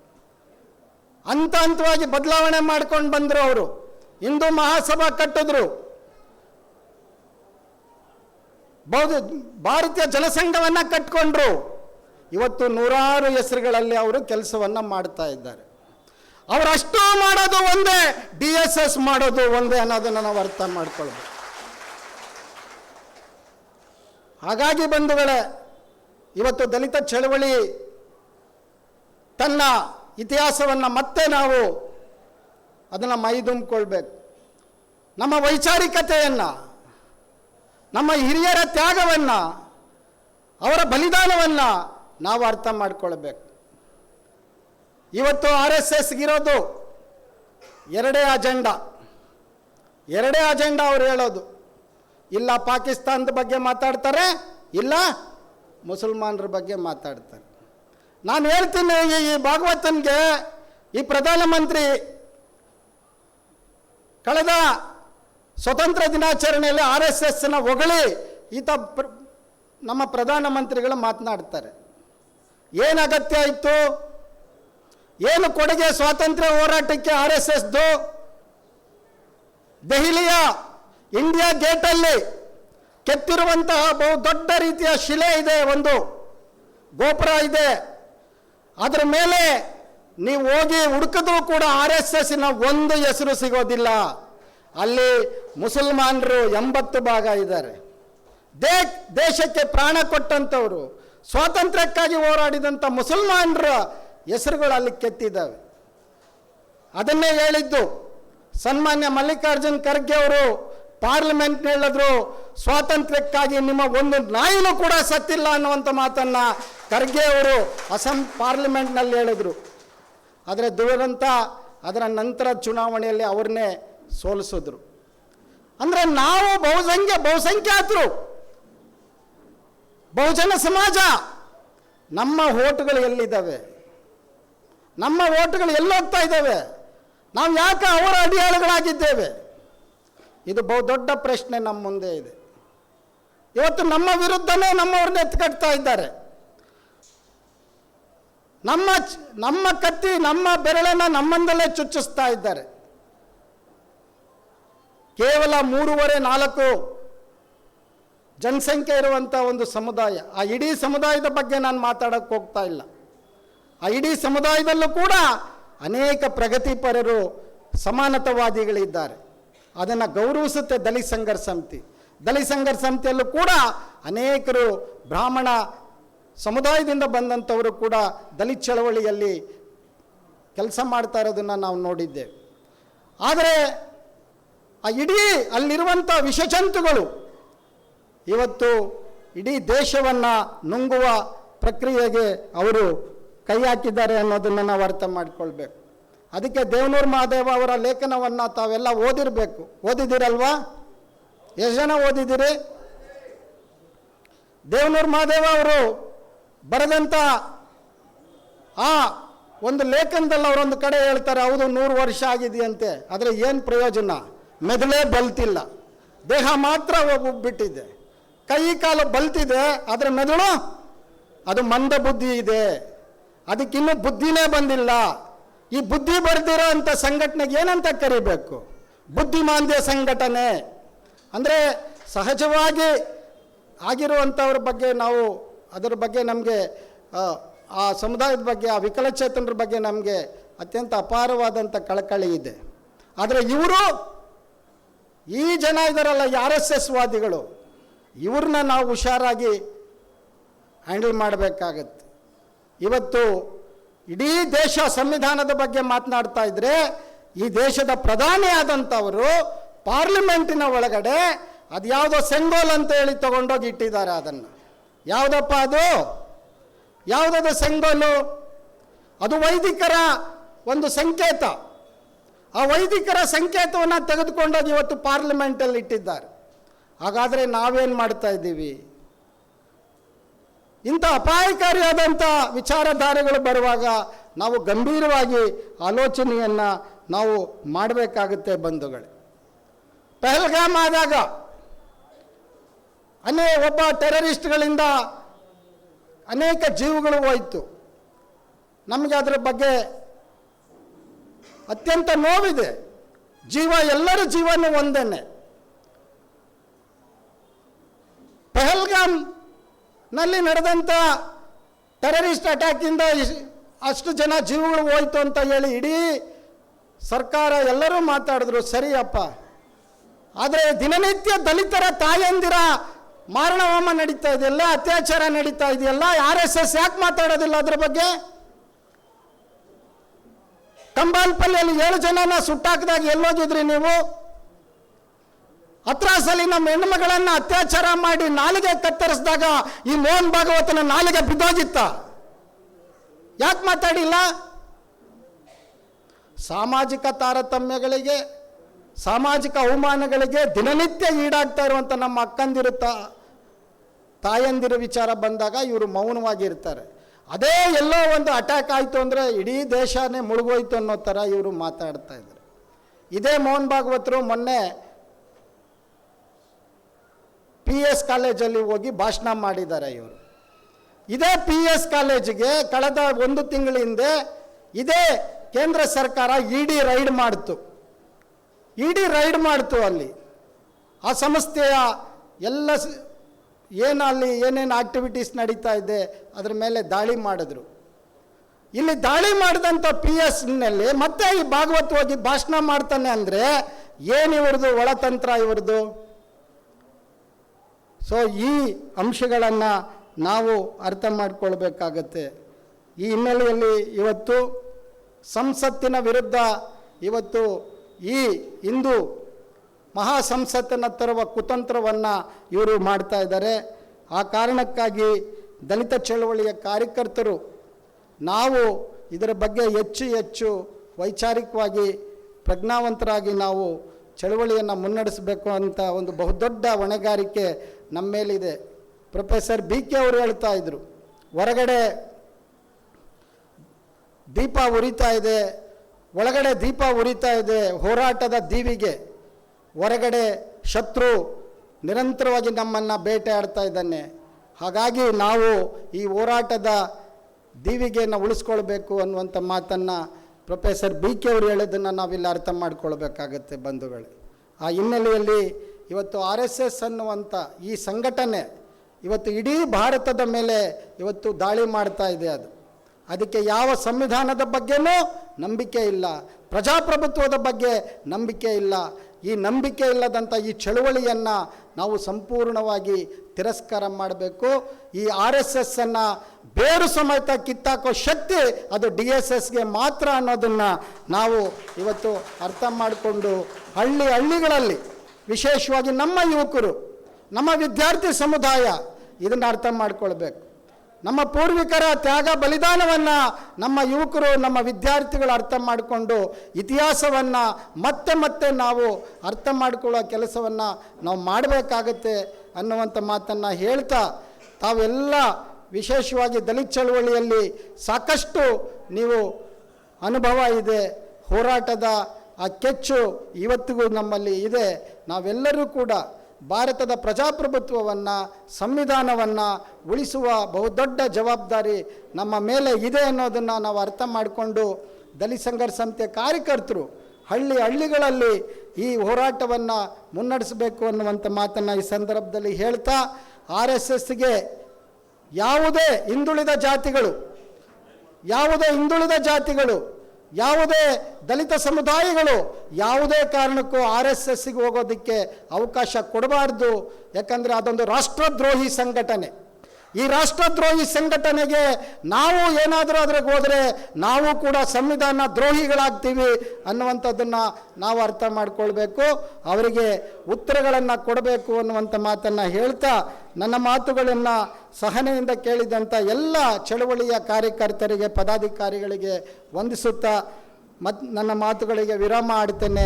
ಹಂತ ಹಂತವಾಗಿ ಬದಲಾವಣೆ ಮಾಡ್ಕೊಂಡು ಬಂದರು ಅವರು. ಹಿಂದೂ ಮಹಾಸಭಾ ಕಟ್ಟಿದ್ರು. ಬೌದ್ಧ ಭಾರತೀಯ ಜನಸಂಘವನ್ನು ಕಟ್ಕೊಂಡ್ರು. ಇವತ್ತು ನೂರಾರು ಹೆಸರುಗಳಲ್ಲಿ ಅವರು ಕೆಲಸವನ್ನು ಮಾಡ್ತಾ ಇದ್ದಾರೆ. ಅವರಷ್ಟು ಮಾಡೋದು ಒಂದೇ, ಡಿ ಎಸ್ ಎಸ್ ಮಾಡೋದು ಒಂದೇ ಅನ್ನೋದನ್ನು ನಾವು ಅರ್ಥ ಮಾಡ್ಕೊಳ್ಬೇಕು. ಹಾಗಾಗಿ ಬಂಧುಗಳೇ, ಇವತ್ತು ದಲಿತ ಚಳವಳಿ ತನ್ನ ಇತಿಹಾಸವನ್ನು ಮತ್ತೆ ನಾವು ಅದನ್ನು ಮೈದುಂಬಿಕೊಳ್ಬೇಕು ನಮ್ಮ ವೈಚಾರಿಕತೆಯನ್ನು, ನಮ್ಮ ಹಿರಿಯರ ತ್ಯಾಗವನ್ನು, ಅವರ ಬಲಿದಾನವನ್ನು ನಾವು ಅರ್ಥ ಮಾಡಿಕೊಳ್ಬೇಕು. ಇವತ್ತು ಆರ್ ಎಸ್ ಎಸ್ಗಿರೋದು ಎರಡೇ ಅಜೆಂಡಾ. ಎರಡೇ ಅಜೆಂಡಾ ಅವ್ರು ಹೇಳೋದು. ಇಲ್ಲ ಪಾಕಿಸ್ತಾನದ ಬಗ್ಗೆ ಮಾತಾಡ್ತಾರೆ, ಇಲ್ಲ ಮುಸಲ್ಮಾನರ ಬಗ್ಗೆ ಮಾತಾಡ್ತಾರೆ. ನಾನು ಹೇಳ್ತೀನಿ ಈ- ಭಾಗವತನ್ಗೆ, ಈ ಪ್ರಧಾನಮಂತ್ರಿ ಕಳೆದ ಸ್ವತಂತ್ರ ದಿನಾಚರಣೆಯಲ್ಲಿ ಆರ್ ಎಸ್ ಎಸ್ನ ಹೊಗಳಿ ಈತ ಪ್ರ, ನಮ್ಮ ಪ್ರಧಾನಮಂತ್ರಿಗಳು ಮಾತನಾಡ್ತಾರೆ. ಏನು ಅಗತ್ಯ ಇತ್ತು? ಏನು ಕೊಡುಗೆ ಸ್ವಾತಂತ್ರ್ಯ ಹೋರಾಟಕ್ಕೆ ಆರ್ ಎಸ್ ಎಸ್ದು? ದೆಹಲಿಯ ಇಂಡಿಯಾ ಗೇಟಲ್ಲಿ ಕೆತ್ತಿರುವಂತಹ ಬಹು ದೊಡ್ಡ ರೀತಿಯ ಶಿಲೆ ಇದೆ, ಒಂದು ಗೋಪುರ ಇದೆ. ಅದರ ಮೇಲೆ ನೀವು ಹೋಗಿ ಹುಡುಕಿದ್ರೂ ಕೂಡ ಆರ್ ಎಸ್ ಎಸ್ಸಿನ ಒಂದು ಹೆಸರು ಸಿಗೋದಿಲ್ಲ. ಅಲ್ಲಿ ಮುಸಲ್ಮಾನರು ಎಂಬತ್ತು ಭಾಗ ಇದ್ದಾರೆ. ದೇ, ದೇಶಕ್ಕೆ ಪ್ರಾಣ ಕೊಟ್ಟಂಥವರು, ಸ್ವಾತಂತ್ರ್ಯಕ್ಕಾಗಿ ಹೋರಾಡಿದಂಥ ಮುಸಲ್ಮಾನರ ಹೆಸರುಗಳು ಅಲ್ಲಿ ಕೆತ್ತಿದ್ದಾವೆ. ಅದನ್ನೇ ಹೇಳಿದ್ದು, ಸನ್ಮಾನ್ಯ ಮಲ್ಲಿಕಾರ್ಜುನ್ ಖರ್ಗೆ ಅವರು ಪಾರ್ಲಿಮೆಂಟ್ ಹೇಳಿದ್ರು, ಸ್ವಾತಂತ್ರ್ಯಕ್ಕಾಗಿ ನಿಮ್ಮ ಒಂದು ನಾಯಿನೂ ಕೂಡ ಸತ್ತಿಲ್ಲ ಅನ್ನುವಂಥ ಮಾತನ್ನ ಖರ್ಗೆ ಅವರು ಅಸಂ ಪಾರ್ಲಿಮೆಂಟ್ನಲ್ಲಿ ಹೇಳಿದ್ರು. ಆದರೆ ದುರಂತ ಅದರ ನಂತರ ಚುನಾವಣೆಯಲ್ಲಿ ಅವ್ರನ್ನೇ ಸೋಲಿಸಿದ್ರು. ಅಂದರೆ ನಾವು ಬಹುಸಂಖ್ಯೆ, ಬಹುಸಂಖ್ಯಾತರು, ಬಹುಜನ ಸಮಾಜ, ನಮ್ಮ ಓಟುಗಳು ಎಲ್ಲಿದ್ದಾವೆ? ನಮ್ಮ ಓಟುಗಳು ಎಲ್ಲೋಗ್ತಾ ಇದ್ದಾವೆ? ನಾವು ಯಾಕೆ ಅವರ ಅಡಿಯಾಳುಗಳಾಗಿದ್ದೇವೆ? ಇದು ಬಹುದೊಡ್ಡ ಪ್ರಶ್ನೆ ನಮ್ಮ ಮುಂದೆ ಇದೆ. ಇವತ್ತು ನಮ್ಮ ವಿರುದ್ಧನೇ ನಮ್ಮವ್ರನ್ನ ಎತ್ಕಟ್ತಾ ಇದ್ದಾರೆ. ನಮ್ಮ ನಮ್ಮ ಕತ್ತಿ, ನಮ್ಮ ಬೆರಳನ್ನು ನಮ್ಮಂದಲೇ ಚುಚ್ಚಿಸ್ತಾ ಇದ್ದಾರೆ. ಕೇವಲ ಮೂರುವರೆ ನಾಲ್ಕು ಜನಸಂಖ್ಯೆ ಇರುವಂಥ ಒಂದು ಸಮುದಾಯ. ಆ ಇಡೀ ಸಮುದಾಯದ ಬಗ್ಗೆ ನಾನು ಮಾತಾಡೋಕ್ಕೆ ಹೋಗ್ತಾ ಇಲ್ಲ. ಆ ಇಡೀ ಸಮುದಾಯದಲ್ಲೂ ಕೂಡ ಅನೇಕ ಪ್ರಗತಿಪರರು ಸಮಾನತವಾದಿಗಳಿದ್ದಾರೆ. ಅದನ್ನು ಗೌರವಿಸುತ್ತೆ ದಲಿತ ಸಂಘರ್ಷ ಸಮಿತಿ. ದಲಿತ ಸಂಘರ್ಷ ಸಮಿತಿಯಲ್ಲೂ ಕೂಡ ಅನೇಕರು ಬ್ರಾಹ್ಮಣ ಸಮುದಾಯದಿಂದ ಬಂದಂಥವರು ಕೂಡ ದಲಿತ ಚಳವಳಿಯಲ್ಲಿ ಕೆಲಸ ಮಾಡ್ತಾ ಇರೋದನ್ನು ನಾವು ನೋಡಿದ್ದೇವೆ. ಆದರೆ ಆ ಇಡೀ ಅಲ್ಲಿರುವಂಥ ವಿಷಜಂತುಗಳು ಇವತ್ತು ಇಡೀ ದೇಶವನ್ನು ನುಂಗುವ ಪ್ರಕ್ರಿಯೆಗೆ ಅವರು ಕೈ ಹಾಕಿದ್ದಾರೆ ಅನ್ನೋದನ್ನು ನಾವು ಅರ್ಥ ಮಾಡಿಕೊಳ್ಬೇಕು. ಅದಕ್ಕೆ ದೇವನೂರು ಮಹಾದೇವ ಅವರ ಲೇಖನವನ್ನು ತಾವೆಲ್ಲ ಓದಿರಬೇಕು. ಓದಿದ್ದೀರಲ್ವಾ? ಎಷ್ಟು ಜನ ಓದಿದ್ದೀರಿ? ದೇವನೂರು ಮಹಾದೇವ ಅವರು ಬರೆದಂಥ ಆ ಒಂದು ಲೇಖನದಲ್ಲಿ ಅವರೊಂದು ಕಡೆ ಹೇಳ್ತಾರೆ, ಹೌದು, ನೂರು ವರ್ಷ ಆಗಿದೆಯಂತೆ. ಆದರೆ ಏನು ಪ್ರಯೋಜನ? ಮೆದುಳೇ ಬಲ್ತಿಲ್ಲ. ದೇಹ ಮಾತ್ರ ಬಿಟ್ಟಿದೆ. ಕೈ ಕಾಲು ಬಲ್ತಿದೆ, ಆದರೆ ಮೆದುಳು? ಅದು ಮಂದ ಬುದ್ಧಿ ಇದೆ. ಅದಕ್ಕಿನ್ನೂ ಬುದ್ಧಿನೇ ಬಂದಿಲ್ಲ. ಈ ಬುದ್ಧಿ ಬರೆದಿರೋ ಅಂಥ ಸಂಘಟನೆಗೆ ಏನಂತ ಕರಿಬೇಕು? ಬುದ್ಧಿಮಾಂದ್ಯ ಸಂಘಟನೆ. ಅಂದರೆ ಸಹಜವಾಗಿ ಆಗಿರುವಂಥವ್ರ ಬಗ್ಗೆ ನಾವು, ಅದರ ಬಗ್ಗೆ ನಮಗೆ, ಆ ಸಮುದಾಯದ ಬಗ್ಗೆ, ಆ ವಿಕಲಚೇತನರ ಬಗ್ಗೆ ನಮಗೆ ಅತ್ಯಂತ ಅಪಾರವಾದಂಥ ಕಳಕಳಿ ಇದೆ. ಆದರೆ ಇವರು, ಈ ಜನ ಇದ್ದಾರಲ್ಲ ಆರ್ ಎಸ್ ಎಸ್ ವಾದಿಗಳು, ಇವ್ರನ್ನ ನಾವು ಹುಷಾರಾಗಿ ಹ್ಯಾಂಡಲ್ ಮಾಡಬೇಕಾಗತ್ತೆ. ಇವತ್ತು ಇಡೀ ದೇಶ ಸಂವಿಧಾನದ ಬಗ್ಗೆ ಮಾತನಾಡ್ತಾ ಇದ್ರೆ, ಈ ದೇಶದ ಪ್ರಧಾನಿಯಾದಂಥವರು ಪಾರ್ಲಿಮೆಂಟಿನ ಒಳಗಡೆ ಅದು ಯಾವುದೋ ಸೆಂಗೋಲ್ ಅಂತ ಹೇಳಿ ತಗೊಂಡೋಗಿ ಇಟ್ಟಿದ್ದಾರೆ ಅದನ್ನು. ಯಾವುದಪ್ಪ ಅದು? ಯಾವುದದು ಸೆಂಗೋಲು? ಅದು ವೈದಿಕರ ಒಂದು ಸಂಕೇತ. ಆ ವೈದಿಕರ ಸಂಕೇತವನ್ನು ತೆಗೆದುಕೊಂಡೋಗಿ ಇವತ್ತು ಪಾರ್ಲಿಮೆಂಟಲ್ಲಿ ಇಟ್ಟಿದ್ದಾರೆ. ಹಾಗಾದರೆ ನಾವೇನು ಮಾಡ್ತಾ ಇದ್ದೀವಿ? ಇಂಥ ಅಪಾಯಕಾರಿಯಾದಂಥ ವಿಚಾರಧಾರೆಗಳು ಬರುವಾಗ ನಾವು ಗಂಭೀರವಾಗಿ ಆಲೋಚನೆಯನ್ನು ನಾವು ಮಾಡಬೇಕಾಗುತ್ತೆ ಬಂಧುಗಳೇ. ಪೆಹಲ್ಗಾಮ್ ಆದಾಗ ಅನೇ ಒಬ್ಬ ಟೆರರಿಸ್ಟ್ಗಳಿಂದ ಅನೇಕ ಜೀವಗಳು ಹೋಯಿತು. ನಮಗೆ ಅದರ ಬಗ್ಗೆ ಅತ್ಯಂತ ನೋವಿದೆ. ಜೀವ ಎಲ್ಲರ ಜೀವನ ಒಂದೇನೆ. ಪಹಲ್ಗಾಮ್ ನಲ್ಲಿ ನಡೆದಂಥ ಟೆರರಿಸ್ಟ್ ಅಟ್ಯಾಕಿಂದ ಅಷ್ಟು ಜನ ಜೀವಗಳು ಹೋಯ್ತು ಅಂತ ಹೇಳಿ ಇಡೀ ಸರ್ಕಾರ ಎಲ್ಲರೂ ಮಾತಾಡಿದ್ರು, ಸರಿಯಪ್ಪ. ಆದರೆ ದಿನನಿತ್ಯ ದಲಿತರ ತಾಯಂದಿರ ಮಾರಣಹೋಮ ನಡೀತಾ ಇದೆಯಲ್ಲ, ಅತ್ಯಾಚಾರ ನಡೀತಾ ಇದೆಯಲ್ಲ, ಆರ್ ಎಸ್ ಎಸ್ ಯಾಕೆ ಮಾತಾಡೋದಿಲ್ಲ ಅದ್ರ ಬಗ್ಗೆ? ಕಂಬಾಲ್ಪಲ್ಲಿಯಲ್ಲಿ ಏಳು ಜನನ ಸುಟ್ಟಾಕಿದಾಗ ಎಲ್ಲೋಗಿದ್ರಿ ನೀವು? ಹತ್ರಾಸಲ್ಲಿ ನಮ್ಮ ಹೆಣ್ಮಗಳನ್ನು ಅತ್ಯಾಚಾರ ಮಾಡಿ ನಾಲಿಗೆ ಕತ್ತರಿಸಿದಾಗ ಈ ಮೋಹನ್ ಭಾಗವತನ ನಾಲಿಗೆ ಬಿದ್ದೋಗಿತ್ತ. ಯಾಕೆ ಮಾತಾಡಿಲ್ಲ? ಸಾಮಾಜಿಕ ತಾರತಮ್ಯಗಳಿಗೆ, ಸಾಮಾಜಿಕ ಅವಮಾನಗಳಿಗೆ ದಿನನಿತ್ಯ ಈಡಾಗ್ತಾ ಇರುವಂಥ ನಮ್ಮ ಅಕ್ಕಂದಿರು ತಾಯಂದಿರು ತಾಯಂದಿರ ವಿಚಾರ ಬಂದಾಗ ಇವರು ಮೌನವಾಗಿರ್ತಾರೆ. ಅದೇ ಎಲ್ಲೋ ಒಂದು ಅಟ್ಯಾಕ್ ಆಯಿತು ಅಂದರೆ ಇಡೀ ದೇಶನೇ ಮುಳುಗೋಯ್ತು ಅನ್ನೋ ಥರ ಇವರು ಮಾತಾಡ್ತಾ ಇದ್ದಾರೆ ಇದೇ ಮೋಹನ್ ಭಾಗವತರು ಮೊನ್ನೆ ಪಿ ಎಸ್ ಕಾಲೇಜಲ್ಲಿ ಹೋಗಿ ಭಾಷಣ ಮಾಡಿದ್ದಾರೆ ಇವರು. ಇದೇ ಪಿ ಎಸ್ ಕಾಲೇಜಿಗೆ ಕಳೆದ ಒಂದು ತಿಂಗಳ ಹಿಂದೆ ಇದೇ ಕೇಂದ್ರ ಸರ್ಕಾರ ಇ ಡಿ ರೈಡ್ ಮಾಡಿತು. ಇ ಡಿ ರೈಡ್ ಮಾಡ್ತು ಅಲ್ಲಿ. ಆ ಸಂಸ್ಥೆಯ ಎಲ್ಲ ಏನಲ್ಲಿ ಏನು ಅಲ್ಲಿ ಏನೇನು ಆಕ್ಟಿವಿಟೀಸ್ ನಡೀತಾ ಇದೆ ಅದ್ರ ಮೇಲೆ ದಾಳಿ ಮಾಡಿದ್ರು. ಇಲ್ಲಿ ದಾಳಿ ಮಾಡಿದಂಥ ಪಿ ಎಸ್ನಲ್ಲಿ ಮತ್ತೆ ಈ ಭಾಗವತ್ ಹೋಗಿ ಭಾಷಣ ಮಾಡ್ತಾನೆ ಅಂದರೆ ಏನು ಇವ್ರದ್ದು ಒಳತಂತ್ರ ಇವ್ರದ್ದು ಸೊ ಈ ಅಂಶಗಳನ್ನು ನಾವು ಅರ್ಥ ಮಾಡಿಕೊಳ್ಬೇಕಾಗತ್ತೆ. ಈ ಹಿನ್ನೆಲೆಯಲ್ಲಿ ಇವತ್ತು ಸಂಸತ್ತಿನ ವಿರುದ್ಧ ಇವತ್ತು ಈ ಹಿಂದೂ ಮಹಾ ಸಂಸತ್ತನ್ನು ತರುವ ಕುತಂತ್ರವನ್ನು ಇವರು ಮಾಡ್ತಾ ಇದ್ದಾರೆ. ಆ ಕಾರಣಕ್ಕಾಗಿ ದಲಿತ ಚಳವಳಿಯ ಕಾರ್ಯಕರ್ತರು ನಾವು ಇದರ ಬಗ್ಗೆ ಹೆಚ್ಚು ಹೆಚ್ಚು ವೈಚಾರಿಕವಾಗಿ ಪ್ರಜ್ಞಾವಂತರಾಗಿ ನಾವು ಚಳವಳಿಯನ್ನು ಮುನ್ನಡೆಸಬೇಕು ಅಂತ ಒಂದು ಬಹುದೊಡ್ಡ ಹೊಣೆಗಾರಿಕೆ ನಮ್ಮ ಮೇಲಿದೆ. ಪ್ರೊಫೆಸರ್ ಬಿ ಕೆ ಅವರು ಹೇಳ್ತಾ ಇದ್ರು. ಹೊರಗಡೆ ದೀಪ ಉರಿತಾ ಇದೆ. ಒಳಗಡೆ ದೀಪ ಉರಿತಾ ಇದೆ ಹೋರಾಟದ ದೀವಿಗೆ. ಹೊರಗಡೆ ಶತ್ರು ನಿರಂತರವಾಗಿ ನಮ್ಮನ್ನು ಬೇಟೆಯಾಡ್ತಾ ಇದ್ದಾನೆ. ಹಾಗಾಗಿ ನಾವು ಈ ಹೋರಾಟದ ದೀವಿಗೆಯನ್ನು ಉಳಿಸ್ಕೊಳ್ಬೇಕು ಅನ್ನುವಂಥ ಮಾತನ್ನು ಪ್ರೊಫೆಸರ್ ಬಿ ಕೆ ಅವರು ಹೇಳೋದನ್ನು ನಾವಿಲ್ಲಿ ಅರ್ಥ ಮಾಡ್ಕೊಳ್ಬೇಕಾಗತ್ತೆ ಬಂಧುಗಳೇ. ಆ ಹಿನ್ನೆಲೆಯಲ್ಲಿ ಇವತ್ತು ಆರ್ ಎಸ್ ಎಸ್ ಅನ್ನುವಂಥ ಈ ಸಂಘಟನೆ ಇವತ್ತು ಇಡೀ ಭಾರತದ ಮೇಲೆ ಇವತ್ತು ದಾಳಿ ಮಾಡ್ತಾ ಇದೆ ಅದು. ಅದಕ್ಕೆ ಯಾವ ಸಂವಿಧಾನದ ಬಗ್ಗೆನೂ ನಂಬಿಕೆ ಇಲ್ಲ. ಪ್ರಜಾಪ್ರಭುತ್ವದ ಬಗ್ಗೆ ನಂಬಿಕೆ ಇಲ್ಲ. ಈ ನಂಬಿಕೆ ಇಲ್ಲದಂಥ ಈ ಚಳುವಳಿಯನ್ನು ನಾವು ಸಂಪೂರ್ಣವಾಗಿ ತಿರಸ್ಕಾರ ಮಾಡಬೇಕು. ಈ ಆರ್ ಎಸ್ ಎಸ್ಸನ್ನು ಬೇರು ಸಮೇತ ಕಿತ್ತಾಕೋ ಶಕ್ತಿ ಅದು ಡಿ ಎಸ್ ಎಸ್ಗೆ ಮಾತ್ರ ಅನ್ನೋದನ್ನು ನಾವು ಇವತ್ತು ಅರ್ಥ ಮಾಡಿಕೊಂಡು ಹಳ್ಳಿ ಹಳ್ಳಿಗಳಲ್ಲಿ ವಿಶೇಷವಾಗಿ ನಮ್ಮ ಯುವಕರು, ನಮ್ಮ ವಿದ್ಯಾರ್ಥಿ ಸಮುದಾಯ ಇದನ್ನು ಅರ್ಥ ಮಾಡ್ಕೊಳ್ಬೇಕು. ನಮ್ಮ ಪೂರ್ವಿಕರ ತ್ಯಾಗ ಬಲಿದಾನವನ್ನು ನಮ್ಮ ಯುವಕರು, ನಮ್ಮ ವಿದ್ಯಾರ್ಥಿಗಳು ಅರ್ಥ ಮಾಡಿಕೊಂಡು ಇತಿಹಾಸವನ್ನು ಮತ್ತೆ ಮತ್ತೆ ನಾವು ಅರ್ಥ ಮಾಡಿಕೊಳ್ಳೋ ಕೆಲಸವನ್ನು ನಾವು ಮಾಡಬೇಕಾಗತ್ತೆ ಅನ್ನುವಂಥ ಮಾತನ್ನು ಹೇಳ್ತಾ ತಾವೆಲ್ಲ ವಿಶೇಷವಾಗಿ ದಲಿತ ಚಳುವಳಿಯಲ್ಲಿ ಸಾಕಷ್ಟು ನೀವು ಅನುಭವ ಇದೆ, ಹೋರಾಟದ ಆ ಕೆಚ್ಚು ಇವತ್ತಿಗೂ ನಮ್ಮಲ್ಲಿ ಇದೆ. ನಾವೆಲ್ಲರೂ ಕೂಡ ಭಾರತದ ಪ್ರಜಾಪ್ರಭುತ್ವವನ್ನು, ಸಂವಿಧಾನವನ್ನು ಉಳಿಸುವ ಬಹುದೊಡ್ಡ ಜವಾಬ್ದಾರಿ ನಮ್ಮ ಮೇಲೆ ಇದೆ ಅನ್ನೋದನ್ನು ನಾವು ಅರ್ಥ ಮಾಡಿಕೊಂಡು ದಲಿತ ಸಂಘರ್ಷ ಸಮಿತಿಯ ಕಾರ್ಯಕರ್ತರು ಹಳ್ಳಿ ಹಳ್ಳಿಗಳಲ್ಲಿ ಈ ಹೋರಾಟವನ್ನು ಮುನ್ನಡೆಸಬೇಕು ಅನ್ನುವಂಥ ಮಾತನ್ನು ಈ ಸಂದರ್ಭದಲ್ಲಿ ಹೇಳ್ತಾ ಆರ್ ಎಸ್ ಎಸ್ಗೆ ಯಾವುದೇ ಹಿಂದುಳಿದ ಜಾತಿಗಳು, ಯಾವುದೇ ಹಿಂದುಳಿದ ಜಾತಿಗಳು ಯಾವುದೇ ದಲಿತ ಸಮುದಾಯಗಳು ಯಾವುದೇ ಕಾರಣಕ್ಕೂ ಆರ್ ಎಸ್ ಎಸ್ಸಿಗೆ ಹೋಗೋದಕ್ಕೆ ಅವಕಾಶ ಕೊಡಬಾರ್ದು. ಯಾಕಂದರೆ ಅದೊಂದು ರಾಷ್ಟ್ರದ್ರೋಹಿ ಸಂಘಟನೆ. ಈ ರಾಷ್ಟ್ರದ್ರೋಹಿ ಸಂಘಟನೆಗೆ ನಾವು ಏನಾದರೂ ಅದ್ರಾಗ ಹೋದರೆ ನಾವು ಕೂಡ ಸಂವಿಧಾನ ದ್ರೋಹಿಗಳಾಗ್ತೀವಿ ಅನ್ನುವಂಥದ್ದನ್ನು ನಾವು ಅರ್ಥ ಮಾಡಿಕೊಳ್ಬೇಕು. ಅವರಿಗೆ ಉತ್ತರಗಳನ್ನು ಕೊಡಬೇಕು ಅನ್ನುವಂಥ ಮಾತನ್ನು ಹೇಳ್ತಾ ನನ್ನ ಮಾತುಗಳನ್ನು ಸಹನೆಯಿಂದ ಕೇಳಿದಂಥ ಎಲ್ಲ ಚಳುವಳಿಯ ಕಾರ್ಯಕರ್ತರಿಗೆ, ಪದಾಧಿಕಾರಿಗಳಿಗೆ ವಂದಿಸುತ್ತಾ ಮತ್ತು ನನ್ನ ಮಾತುಗಳಿಗೆ ವಿರಾಮ ಆಡ್ತೇನೆ